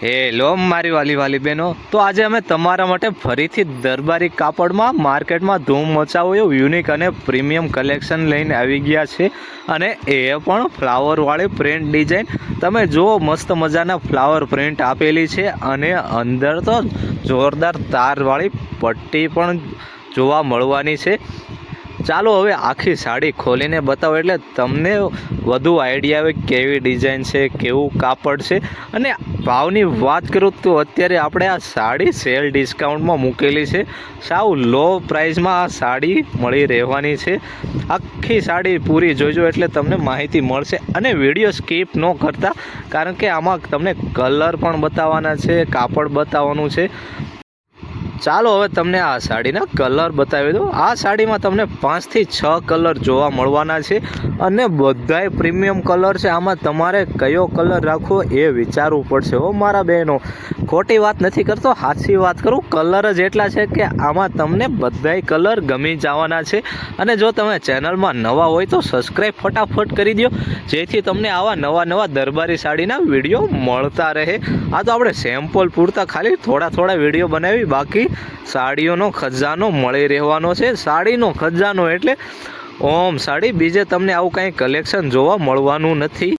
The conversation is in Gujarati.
હેલો મારી વાલી વાલી બહેનો. તો આજે અમે તમારા માટે ફરીથી દરબારી કાપડમાં, માર્કેટમાં ધૂમ મચાવો એવું યુનિક અને પ્રીમિયમ કલેક્શન લઈને આવી ગયા છે અને એ પણ ફ્લાવરવાળી પ્રિન્ટ ડિઝાઇન તમે જુઓ, મસ્ત મજાના ફ્લાવર પ્રિન્ટ આપેલી છે અને અંદર તો જોરદાર તારવાળી પટ્ટી પણ જોવા મળવાની છે. ચાલો હવે આખી સાડી ખોલીને બતાવો એટલે તમને વધુ આઈડિયા આવે કેવી ડિઝાઇન છે, કેવું કાપડ છે. અને ભાવની વાત કરું તો અત્યારે આપણે આ સાડી સેલ ડિસ્કાઉન્ટમાં મૂકેલી છે. સાવ લો પ્રાઇસમાં આ સાડી મળી રહેવાની છે. આખી સાડી પૂરી જોઈજો એટલે તમને માહિતી મળશે. અને વીડિયો સ્કીપ ન કરતા, કારણ કે આમાં તમને કલર પણ બતાવવાના છે, કાપડ બતાવવાનું છે. ચાલો હવે તમને આ સાડીના કલર બતાવી દઉં. આ સાડીમાં તમને પાંચથી છ કલર જોવા મળવાના છે અને બધાય પ્રીમિયમ કલર છે. આમાં તમારે કયો કલર રાખવો એ વિચારવું પડશે હો મારા બહેનો. ખોટી વાત નથી કરતો સાચી વાત કરું. કલર જ એટલા છે કે આમાં તમને બધાય કલર ગમી જવાના છે. અને જો તમે ચેનલમાં નવા હોય તો સબસ્ક્રાઈબ ફટાફટ કરી દો જેથી તમને આવા નવા નવા દરબારી સાડીના વીડિયો મળતા રહે. આ તો આપણે સેમ્પલ પૂરતા ખાલી થોડા થોડા વીડિયો બનાવી. બાકી સાડીઓનો ખજાનો મળી રહેવાનો છે. સાડીનો ખજાનો એટલે ઓમ સાડી. બીજે તમને આવું કાંઈ કલેક્શન જોવા મળવાનું નથી.